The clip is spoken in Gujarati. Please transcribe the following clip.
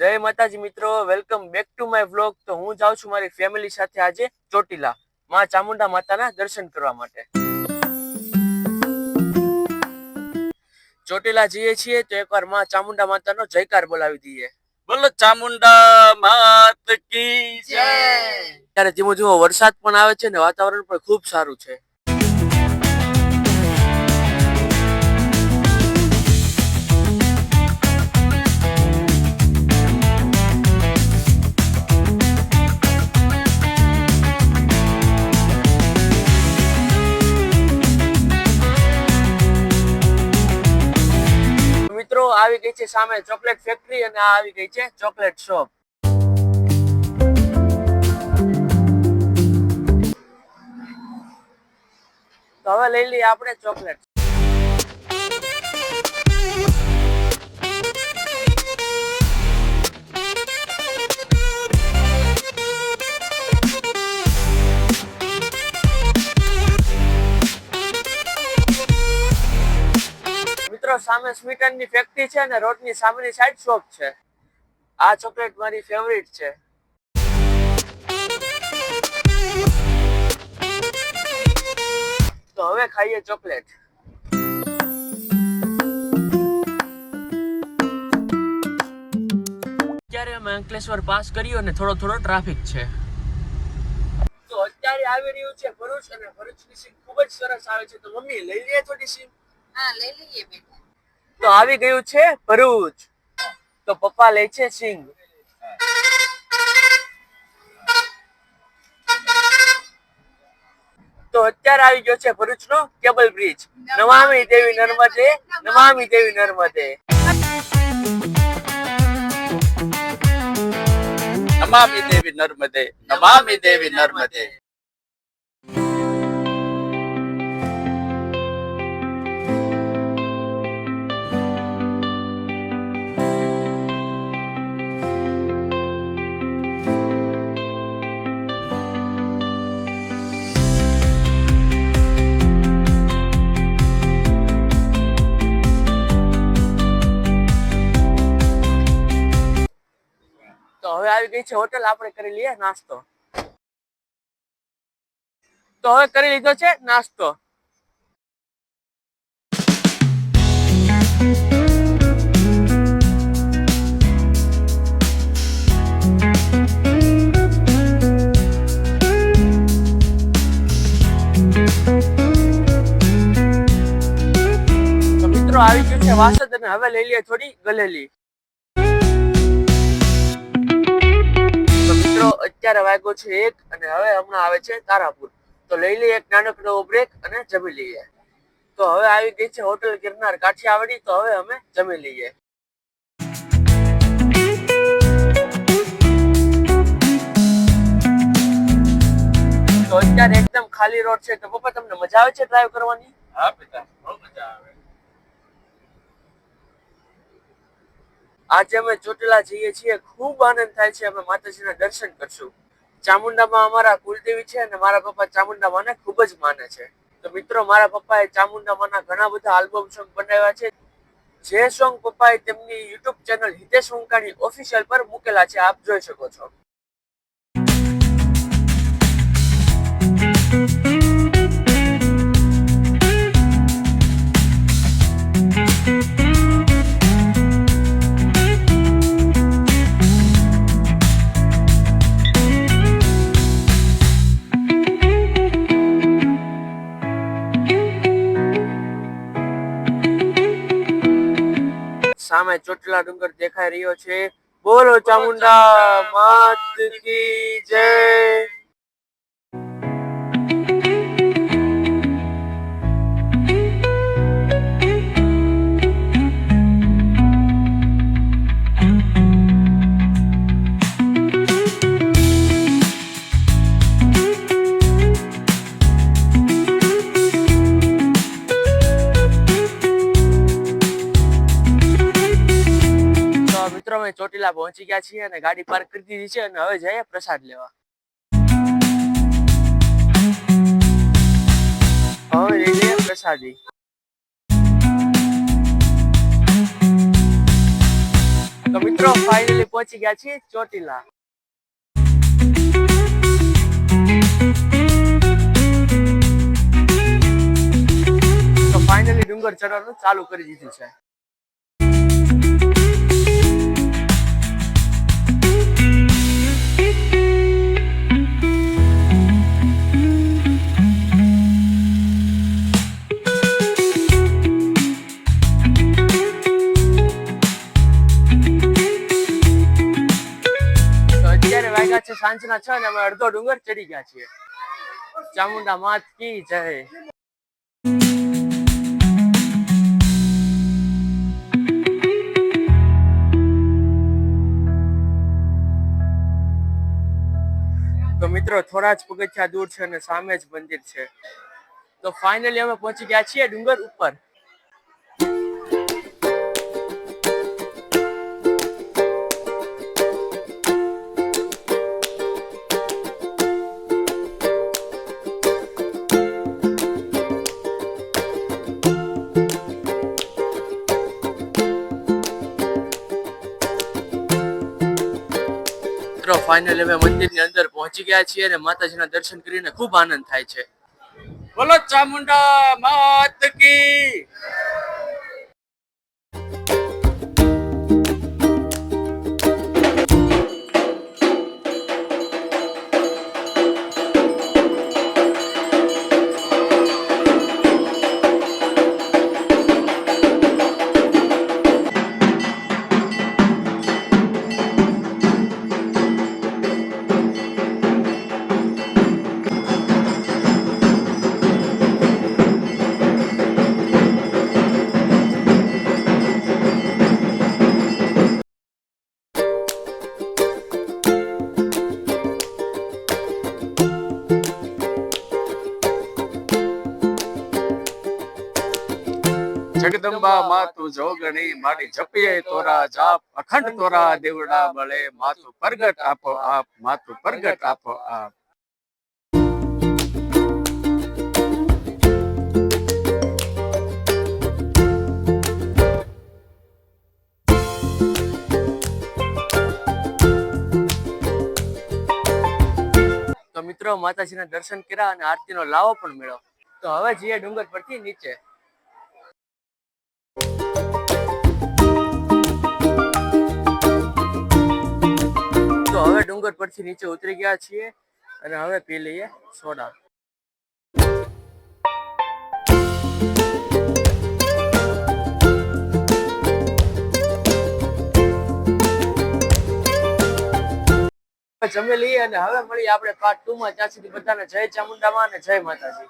જય માતાજી મિત્રો welcome back to my vlog તો હું જાઉં છું મારી ફેમિલી સાથે આજે ચોટીલા માં ચામુંડા માતાના દર્શન કરવા માટે. ચોટીલા જઈએ છીએ તો એકવારમાં ચામુંડા માતાનો જયકાર બોલાવી દઈએ. બોલો ચામુંડા માત કી જય. ત્યારે ધીમો ધીમો વરસાદ પણ આવે છે ને વાતાવરણ પણ ખૂબ સારું છે. આવી છે સામે ચોકલેટ ફેક્ટરી અને આ આવી ગઈ છે ચોકલેટ શોપ. તો હવે લઈ લઈએ આપણે ચોકલેટ. મિત્રો સામે ની ફેક્ટરી છે અને રોડની સામેની સાઈડ શોપ છે. આ ચોકલેટ મારી ફેવરિટ છે. તો હવે ખાઈએ ચોકલેટ અત્યારે અમે અંકલેશ્વર પાસ કર્યો અને થોડો થોડો ટ્રાફિક છે. તો અત્યારે આવી રહ્યું છે ભરૂચ અને ભરૂચની સીમ ખૂબ જ સરસ આવે છે. તો મમ્મી લઈ લઈએ થોડી સીમ હા લઈ લઈએ બેટા તો આવી ગયું છે ભરૂચ. તો પપ્પા લે છે સિંગ. તો અત્યારે આવી ગયો છે ભરૂચ નો કેબલ બ્રિજ. નમામી દેવી નર્મદે, નમામી દેવી નર્મદે. નમામી દેવી નર્મદે, નમામી દેવી નર્મદે. ગઈ છે હોટેલ આપણે કરી લઈએ નાસ્તો. તો હવે કરી લીધો છે નાસ્તો. આવી ગયું છે વાસદ અને હવે લઈ લઈએ થોડી ગલેલી. મિત્રો અત્યારે વાગ્યો છે એક અને હવે હમણાં આવે છે તારાપુર. તો લઈ લઈએ એક નાનકડો બ્રેક અને જમી લઈએ. તો હવે આવી ગઈ છે હોટલ ગિરનાર કાઠિયાવાડી, તો હવે અમે જમી લઈએ. તો અત્યારે એકદમ ખાલી રોડ છે. તો પપ્પા, તમને મજા આવે છે ડ્રાઈવ કરવાની? હા, પિતા, બહુ મજા આવે. આજે અમે ચોટીલા જઈએ છીએ. ખૂબ આનંદ થાય છે. અમે માતાજીના દર્શન કરશું. ચામુંડામાં અમારા કુલદેવી છે અને મારા પપ્પા ચામુંડામાને ખૂબ જ માને છે. તો મિત્રો, મારા પપ્પાએ ચામુંડામાના ઘણા બધા આલ્બમ સોંગ બનાવ્યા છે. જે સોંગ પપ્પાએ તેમની YouTube channel Hitesh Vankani official પર મૂકેલા છે. આપ જોઈ શકો છો. સામે ચોટલા ડુંગર દેખાઈ રહ્યો છે. બોલો ચામુંડા માત કી જય. અમે પહોંચી ગયા છીએ અને ગાડી પાર્ક કરી દીધી છે અને હવે જઈએ પ્રસાદ લેવા. હવે પ્રસાદી. તો મિત્રો ફાઇનલી પહોંચી ગયા છીએ ચોટીલા. તો ફાઇનલી ડુંગર ચડવાનું ચાલુ કરી દીધું છે. સાંજના છ ને અમે અડધો ડુંગર ચડી ગયા છીએ. ચામુંડા માત કી જય. તો મિત્રો, થોડા જ પગથિયા દૂર છે અને સામે જ મંદિર છે. તો ફાઇનલી અમે પહોંચી ગયા છીએ ડુંગર ઉપર. ફાઇનલી અમે મંદિરની અંદર પહોંચી ગયા છીએ અને માતાજીના દર્શન કરીને ખૂબ આનંદ થાય છે. બોલો ચામુંડા માત કી. જગદંબા માતુ જોગણી મારી જપીએ તોરા જાપ, અખંડ તોરા દેવડા બળે માતુ પ્રગટ આપો આપ માતુ પ્રગટ આપો આપ. મિત્રો, માતાજીના દર્શન કર્યા અને આરતીનો લાવો પણ મેળવ્યો. તો હવે જઈએ ડુંગર પરથી નીચે. તો હવે ડુંગર પરથી નીચે ઉતરી ગયા છીએ અને હવે પી લઈએ સોડા. જમી લઈએ અને હવે મળીએ આપણે પાર્ટ ટુ માં. ત્યાં સુધી બધાને જય ચામુંડામાં અને જય માતાજી.